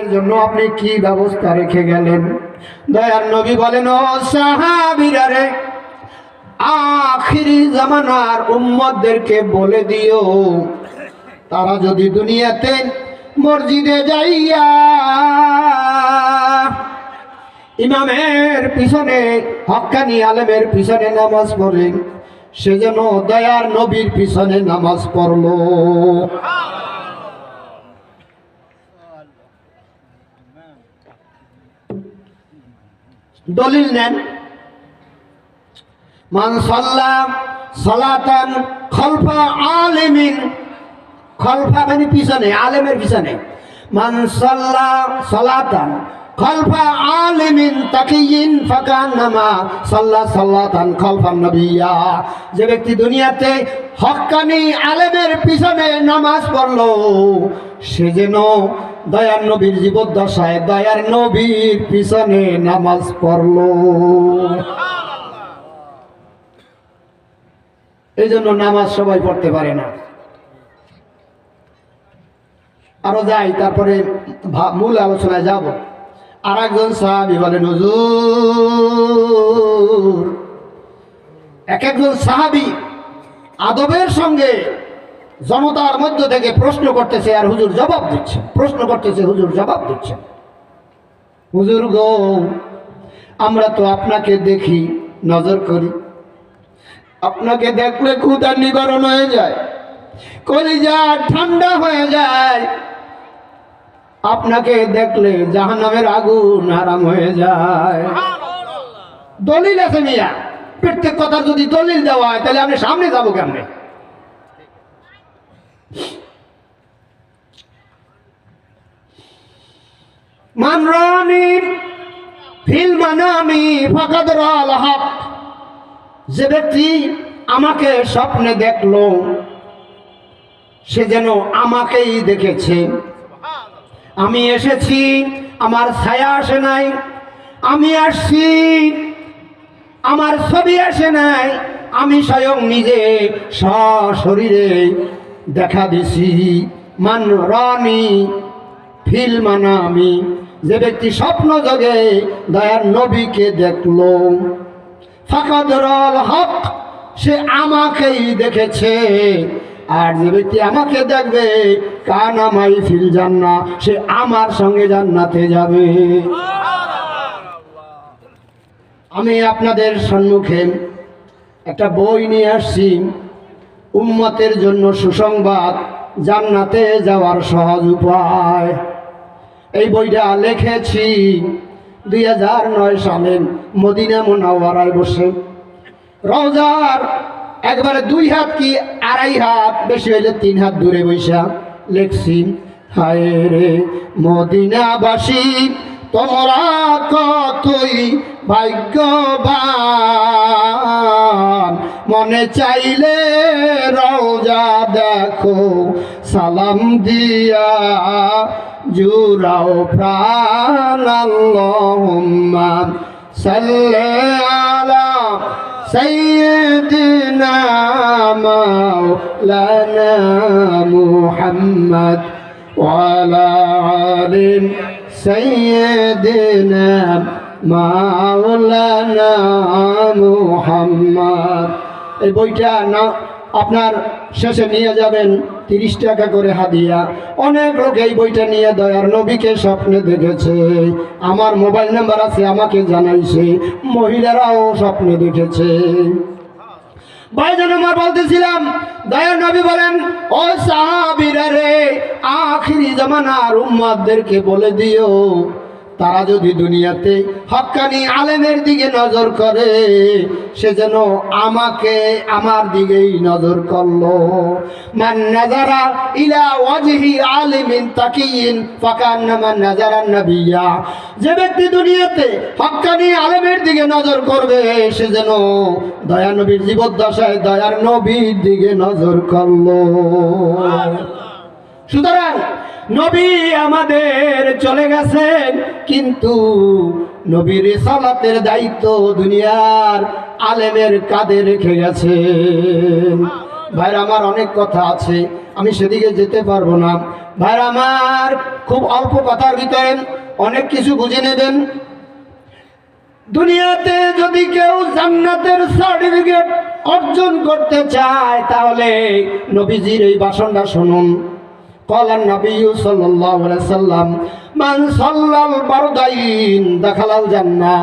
এর জন্য আপনি কি ব্যবস্থা রেখে গেলেন? দয়ার নবী বলেন, ও সাহাবিরা রে, আখিরি জামানার উম্মতদেরকে বলে দিও, তারা যদি দুনিয়াতে মসজিদে যাইয়া ইমামের পিছনে হক্কানি আলেমের পিছনে নামাজ পড়ে সে যেন দয়ার নবীর পিছনে নামাজ পড়ল। দলিল নেন। মান সাল্লা সালাতান খলফা আলেমিন। খলফা মানে পিছনে আলেমের পিছনে। মান আলিমিন তাকিয়িন ফাকান নামা সাল্লা সাল্লাতান খলফা নবিয়া। যে ব্যক্তি দুনিয়াতে হক্কানি আলেমের পিছনে নামাজ পড়ল, সে যেন দয়ার নবীর জীবদ্দশায় দয়ার নবীর পিছনে নামাজ পড়ল। এই জন্য নামাজ সবাই পড়তে পারে না। আরও যাই, তারপরে মূল আলোচনায় যাব। আর একজন সাহাবি বলেন হুজুর এক একজন সাহাবি আদবের সঙ্গে জনতার মধ্য থেকে প্রশ্ন করতেছে আর হুজুর জবাব দিচ্ছে। প্রশ্ন করতেছে, হুজুর জবাব দিচ্ছে। হুজুর গো, আমরা তো আপনাকে দেখি, নজর করি। আপনাকে দেখলে ক্ষুদার নিবারণ হয়ে যায়, কলিজা ঠান্ডা হয়ে যায় আপনাকে দেখলে জাহান্নামের আগুন আরাম হয়ে যায়। দলিল আছে মিয়া। প্রত্যেক কথা যদি দলিল দেওয়া হয় তাহলে আমি সামনে যাব কেমনে? মানরানি ফিল মানামি ফাকাদ রাল হক। যে ব্যক্তি আমাকে স্বপ্নে দেখল সে যেন আমাকেই দেখেছে। আমি এসেছি, আমার ছায়া আসে নাই, আমি আসছি, আমার ছবি আসে নাই, আমি স্বয়ং নিজে সশরীরে দেখা দিছি। মান রনি, ফিল মানা আমি, যে ব্যক্তি স্বপ্ন জগে দয়ার নবীকে দেখল। ফাকাদরল হক, সে আমাকেই দেখেছে। আর যে আমাকে দেখবে? কান আমাই ফিল জান্না সে আমার সঙ্গে জান্নাতে যাবে। আমি আপনাদের সম্মুখে একটা বই নিয়ে আসছি। উম্মতের জন্য সুসংবাদ, জান্নাতে যাওয়ার সহজ উপায়। এই বইটা লিখেছি দুই হাজার নয় সালে মদিনা মোনাওয়ারায় বসে। রওজার একবারে দুই হাত কি? আড়াই হাত। বেশি হইলে তিন হাত দূরে বৈশা লেখছি, হায় রে মদিনাবাসী, তোমরা কতই ভাগ্যবান? মনে চাইলে রওজা দেখো, সালাম দিয়া জুরাও প্রাণ সাল্লি আলা سيدنا مولانا محمد وعلى آل سيدنا مولانا محمد এই বইটা না আপনার শেষে নিয়ে যাবেন তিরিশ টাকা করে হাদিয়া। অনেক লোক এই বইটা নিয়ে দয়ার নবীকে স্বপ্নে দেখেছে। আমার মোবাইল নাম্বার আছে, আমাকে জানাইছে। মহিলারাও স্বপ্নে দেখেছে। ভাইজান আমার বলতেছিলাম, দয়ার নবী বলেন, ও সাহাবীরা রে, আখিরি জামানার উম্মাদদেরকে বলে দিও। তারা যদি দুনিয়াতে হক্কানি আলেমের দিকে নজর করে, সে যেন আমাকে আমার দিকেই নজর করল। ওয়াজহি যে ব্যক্তি দুনিয়াতে হক্কানি আলেমের দিকে নজর করবে, সে যেন দয়া নবীর জীবদ্দশায় দয়ার নবীর দিকে নজর করল। সুতরাং নবী আমাদের চলে গেছেন, কিন্তু নবীর সালাতের দায়িত্ব দুনিয়ার আলেমের কাঁধে রেখে গেছেন। ভাইরা, আমার অনেক কথা আছে, আমি সেদিকে যেতে পারব না। ভাইরা, আমার খুব অল্প কথার ভিতরে অনেক কিছু বুঝে নেবেন। দুনিয়াতে যদি কেউ জান্নাতের সার্টিফিকেট অর্জন করতে চায়, তাহলে নবীজির এই বাসনটা শুনুন। قال النبي صلى الله عليه وسلم মান সাল্লাল বারদাইন দাখালাল জান্নাহ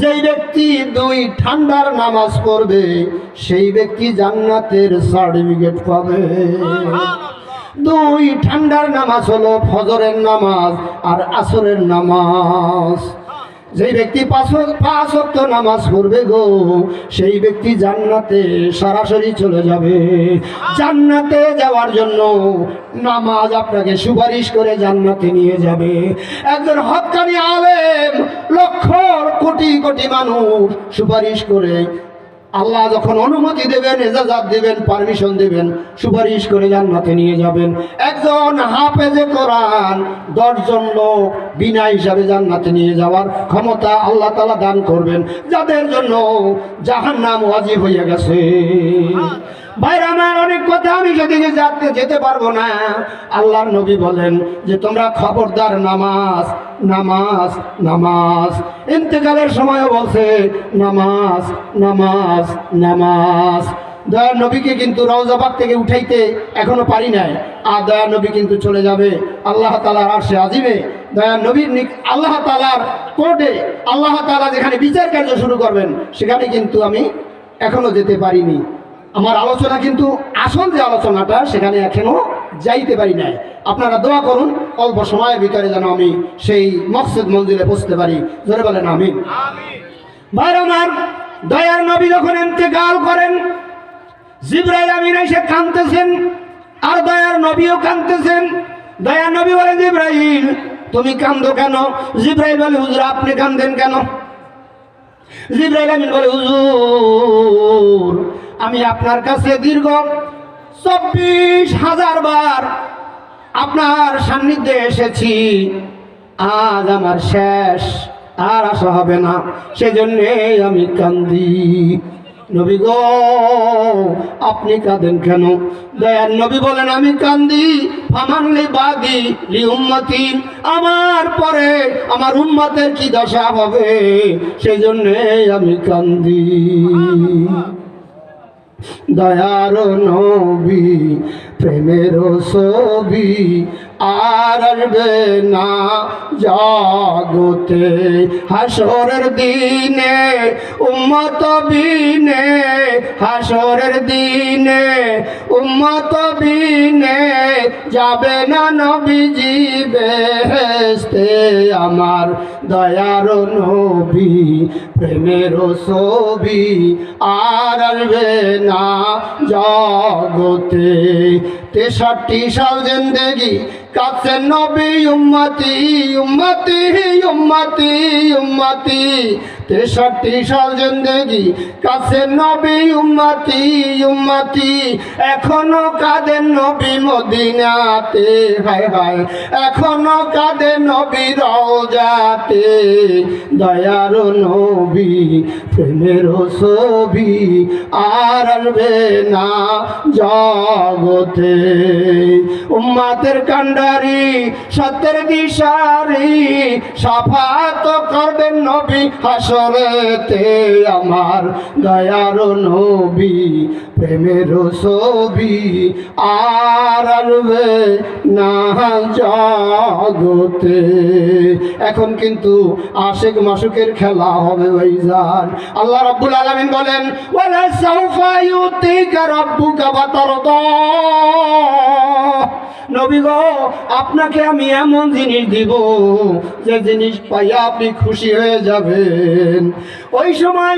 যেই ব্যক্তি দুই ঠান্ডার নামাজ পড়বে সেই ব্যক্তি জান্নাতের সার্টিফিকেট পাবে দুই ঠান্ডার নামাজ হলো ফজরের নামাজ আর আসরের নামাজ যেই ব্যক্তি পাঁচ নামাজ পড়বে গো, সেই ব্যক্তি জান্নাতে সরাসরি চলে যাবে। জান্নাতে যাওয়ার জন্য নামাজ আপনাকে সুপারিশ করে জান্নাতে নিয়ে যাবে। একজন হকানি আলেম লক্ষ কোটি কোটি মানুষ সুপারিশ করে আল্লাহ যখন অনুমতি দেবেন, এজাজাত দেবেন পারমিশন দেবেন, সুপারিশ করে জান্নাতে নিয়ে যাবেন। একজন হাফেজে কোরআন, দশজন লোক বিনা হিসাবে জান্নাতে নিয়ে যাওয়ার ক্ষমতা আল্লাহ তালা দান করবেন। যাদের জন্য জাহান্নাম ওয়াজিব হইয়া গেছে। ভাইরা, আমার অনেক কথা আমি সেদিকে যাতে যেতে পারব না। আল্লাহর নবী বলেন যে, তোমরা খবরদার নামাজ নামাজ নামাজ। ইন্তেকালের সময়ও বলছে, নামাজ নামাজ নামাজ। দয়ার নবীকে কিন্তু রওজাবাগ থেকে উঠাইতে এখনও পারি নাই। আর দয়ার নবী কিন্তু চলে যাবে আল্লাহ তালার আরশে আজিবে দয়ার নবীর আল্লাহ তালার কোর্টে আল্লাহ তালা যেখানে বিচার কার্য শুরু করবেন, সেখানে কিন্তু আমি এখনও যেতে পারিনি। আমার আলোচনা কিন্তু আসল যে আলোচনাটা সেখানে এখনও যাইতে পারি নাই। আপনারা দোয়া করুন অল্প সময়ের ভিতরে যেন আমি সেই মকসদ মন্দিরে পৌঁছতে পারি। ধরে বলেন আমি ভাই আমার দয়ার নবী যখন ইন্তেকাল করেন জিব্রাইল আমিন এসে কাঁদতেছেন আর দয়ার নবীও কাঁদতেছেন। দয়ার নবী বলে জিব্রাইল তুমি কান্দো কেন? জিব্রাইল বলে হুজুর আপনি কান্দেন কেন? জিব্রাইল আমিন বলে হুজুর আমি আপনার কাছে দীর্ঘ চব্বিশ হাজার বার আপনার সান্নিধ্যে এসেছি। আজ আমার শেষ, আর আসা হবে না। সেজন্যে আমি কান্দি। নবী গো, আপনি কাঁদেন কেন? দয়ার নবী বলেন, আমি কান্দি। ফামানলি বাদি লি উম্মতি আমার পরে আমার উম্মতের কি দশা হবে? সেই জন্যে আমি কান্দি। দয়ার নবী প্রেমের ছবি আর আসবে না জগতে। হাসরের দিনে, উম্মত বিনে হাসরের দিনে, উম্মত বিনে যাবে না নবীজি বেহেস্তে আমার দয়ার নবী, প্রেমের ছবি আর আসবে না জগতে। তেষট্টি সাল জিন্দেগি কাছে নবী উম্মতি উম্মতি উম্মতি উম্মতি। তেষট্টি সাল জিন্দেগি, কাছে নবী উম্মতি উম্মতি। এখনও কাদের নবী মদিনাতে, হায় হায়। এখনও কাদের নবী রওজাতে। দয়ার নবী, প্রেমের ছবি আর আসবে না জগতে। উম্মাতের কান্ডারি সত্যের দিশারি, সাফাত করবেন নবী হাসরেতে আমার দয়ার নবী, প্রেমের ছবি আর আসবে না জগতে। এখন কিন্তু আশেক মাসুকের খেলা হবে ভাইজান আল্লাহ রাব্বুল আলামিন বলেন, ওয়ালা সাউফা ইউতিকা রাব্বুকা ফাতারদা নবী গো, আপনাকে আমি এমন জিনিস দিব যে জিনিস পাইয়া আপনি খুশি হয়ে যাবেন। ওই সময়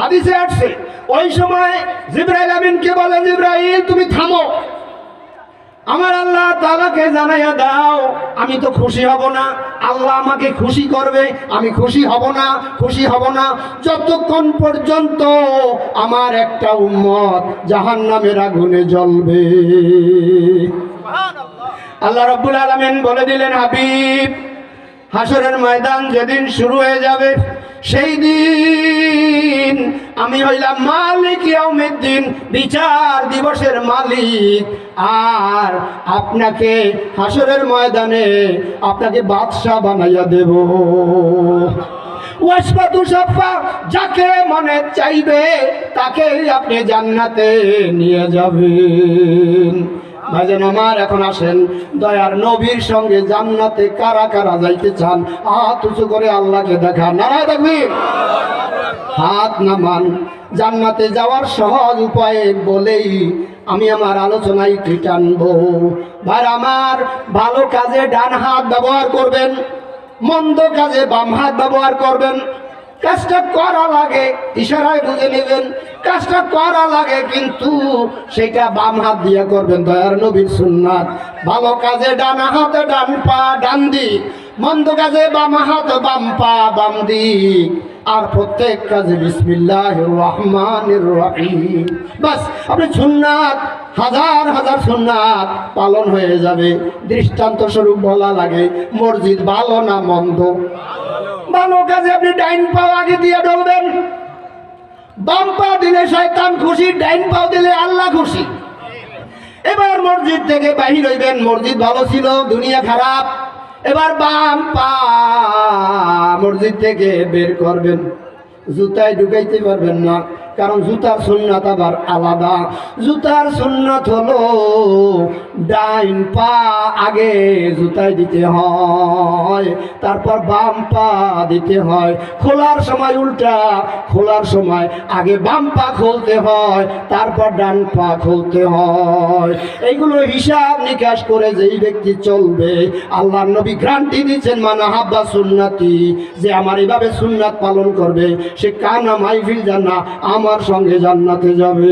হাদিসে আসছে, ওই সময় জিব্রাইল আমিনকে বলে, জিব্রাইল, তুমি থামো। আমার আল্লাহ তালাকে জানাইয়া দাও, আমি তো খুশি হব না। আল্লাহ আমাকে খুশি করবে, আমি খুশি হব না, খুশি হব না। যতক্ষণ পর্যন্ত আমার একটা উম্মত জাহান নামের আগুনে জ্বলবে। আল্লাহ রব্বুল আলমিন বলে দিলেন, হাবিব হাসরের ময়দান যেদিন শুরু হয়ে যাবে, সেই দিন আমি হইলাম মালিক ইয়াউমিদ্দিন, বিচার দিবসের মালিক। আর আপনাকে হাসরের ময়দানে আপনাকে বাদশাহ বানাইয়া দেব। যাকে মনে চাইবে তাকে আপনি জান্নাতে নিয়ে যাবেন। ভাইজান আমার এখন আসেন, দয়ার নবীর সঙ্গে জান্নাতে কারা কারা যাইতে চান, হাত উঁচু করে আল্লাহকে দেখান, নারায় দেখবি হাত নামান, জান্নাতে যাওয়ার সহজ উপায় বলেই আমি আমার আলোচনায় একটু টানবো? ভাই আমার ভালো কাজে ডান হাত ব্যবহার করবেন, মন্দ কাজে বাম হাত ব্যবহার করবেন, কাজটা করা লাগে, ইশারায় বুঝে নেবেন কাজটা করা লাগে কিন্তু সেটা বাম হাত দিয়ে করবেন, দয়ার নবীর সুন্নাত। ভালো কাজে ডান হাতে, ডান পা, ডান দিক। মন্দ কাজে বাম হাত, বাম পা, বাম দিক। আর প্রত্যেক কাজে বিসমিল্লাহ রহমানির রহিম। বাস, আপনি সুন্নাত, হাজার হাজার সুন্নাত পালন হয়ে যাবে। দৃষ্টান্ত স্বরূপ বলা লাগে, মসজিদ ভালো না মন্দ? ভালো কাজে আপনি ডাইন পাও আগে দিয়ে ঢলবেন বাম পা দিলে শয়তান খুশি, ডাইন পাও দিলে আল্লাহ খুশি। এবার মসজিদ থেকে বাহির হইবেন, মসজিদ ভালো ছিল, দুনিয়া খারাপ। এবার বাম পা মসজিদ থেকে বের করবেন, জুতায় ঢুকাইতে পারবেন না। কারণ জুতার সুন্নাত আবার আলাদা। জুতার সুন্নাত হলো ডাইন পা আগে জুতায় দিতে হয়, তারপর বাম পা দিতে হয়। খোলার সময় উল্টা, খোলার সময় আগে বাম পা খুলতে হয়, তারপর ডান পা খুলতে হয়। এইগুলো হিসাব নিকাশ করে যেই ব্যক্তি চলবে আল্লাহ নবী গ্রান্টি দিচ্ছেন মানে হাব্বা সুন্নাতি যে আমার এইভাবে সুন্নাত পালন করবে, সে কানা মাইফিল জানা আমার সঙ্গে জান্নাতে যাবে।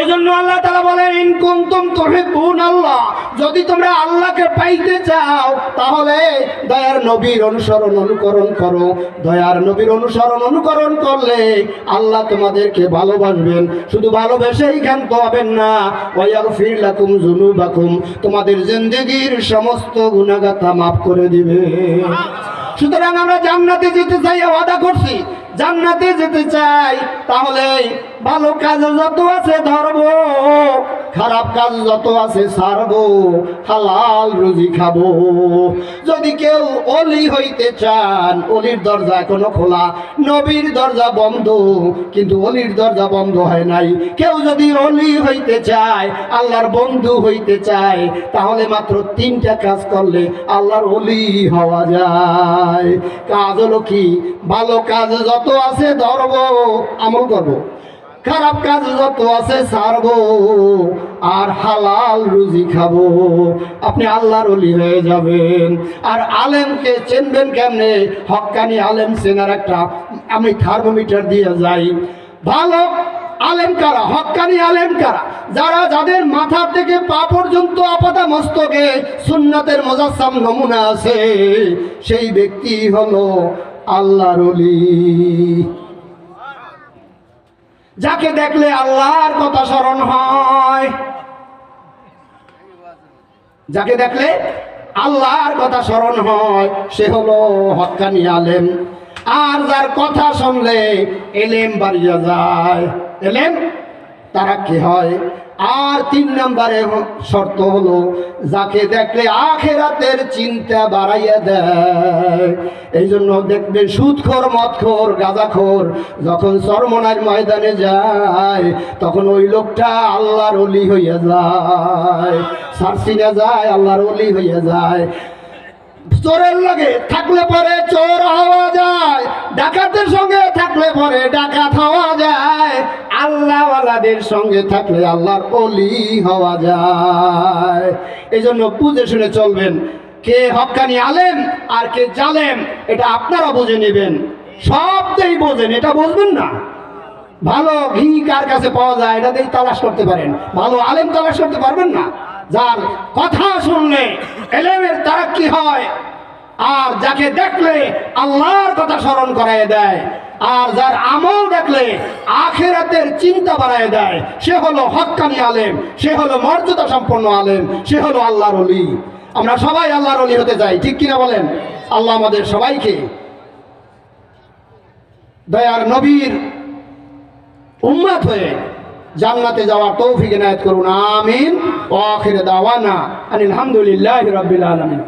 এই জন্য আল্লাহ তালা বলেন, ইন কুনতুম তুহিব্বুন আল্লাহ। যদি তোমরা আল্লাহকে পাইতে চাও, তাহলে দয়ার নবীর অনুসরণ অনুকরণ করো। দয়ার নবীর অনুসরণ অনুকরণ করলে আল্লাহ তোমাদেরকে ভালোবাসবেন। শুধু ভালোবেসেই ক্ষান্ত হবেন না। ওয়াগফির লাকুম যুনুবাকুম। তোমাদের জিন্দগির সমস্ত গুনাহগাথা মাফ করে দিবে। সুতরাং আমরা জান্নাতে যেতে চাই, ওয়াদা করছি। জান্নাতে যেতে চাই তাহলে ভালো কাজ যত আছে ধরবো। খারাপ কাজ যত আছে সারবো হালাল রুজি খাব। যদি কেউ অলি হইতে চান, অলির দরজা এখনও খোলা। নবীর দরজা বন্ধ, কিন্তু অলির দরজা বন্ধ হয় নাই। কেউ যদি অলি হইতে চায়, আল্লাহর বন্ধু হইতে চায়, তাহলে মাত্র তিনটা কাজ করলে আল্লাহর অলি হওয়া যায়। কাজ হলো কি? ভালো কাজ যত আছে ধরবো, আমল করব। খারাপ কাজ যত আছে ছাড়বো আর হালাল রুজি খাব। আপনি আল্লাহর অলি হয়ে যাবেন। আর আলেমকে চেনবেন কেমনে? হক্কানি আলেম চেনার একটা, আমি থার্মোমিটার দিয়ে যাই। ভালো আলেম কারা? হক্কানি আলেম কারা? যারা যাদের মাথা থেকে পা পর্যন্ত আপাতা মস্তকে সুন্নাতের মোজাসাম নমুনা আছে, সেই ব্যক্তি হলো আল্লাহর অলি যাকে দেখলে আল্লাহর কথা স্মরণ হয়। যাকে দেখলে আল্লাহর কথা স্মরণ হয়, সে হলো হকানি আলেম। আর যার কথা শুনলে এলেম বাড়িয়ে যায়। এলেম? তারা কি হয়? আর তিন নম্বরে শর্ত হলো, যাকে দেখলে আখেরাতের চিন্তা বাড়াইয়া দেয়। এই জন্য দেখবেন সুদখোর, মদখোর, গাঁজাখোর যখন চরমনার ময়দানে যায়, তখন ওই লোকটা আল্লাহর অলি হইয়া যায়। সারসিনা যায়, আল্লাহর অলি হইয়া যায়। চোরের লাগে থাকলে পরে চোর হওয়া যায়, ডাকাতের সঙ্গে থাকলে পরে ডাকাত হওয়া যায়, আল্লাহওয়ালাদের সঙ্গে থাকলে আল্লাহর অলি হওয়া যায়। এই জন্য বুঝে শুনে চলবেন, কে হক্কানি আলেম আর কে জালেম, এটা আপনারা বুঝে নেবেন। সবটাই বোঝেন, এটা বুঝবেন না। ভালো ঘি কার কাছে পাওয়া যায়, এটা দিয়ে তালাশ করতে পারেন। ভালো আলেম তালাশ করতে পারবেন না। যার কথা শুনলে এলেমের তারা কি হয়, আর যাকে দেখলে আল্লাহর কথা স্মরণ করায় দেয়, আর যার আমল দেখলে আখেরাতের চিন্তা বাড়ায় দেয়, সে হলো হক্কানি আলেম, সে হলো মর্যাদা সম্পন্ন আলেম, সে হলো আল্লাহর অলি আমরা সবাই আল্লাহর অলি হতে চাই, ঠিক কিনা বলেন? আল্লাহ আমাদের সবাইকে দয়ার নবীর উম্মত হয়ে জান্নাতে যাওয়ার তৌফিক এনায়েত করুন আমিন। ও আখির দাওয়ানা আলহামদুলিল্লাহ রাব্বিল আলামিন।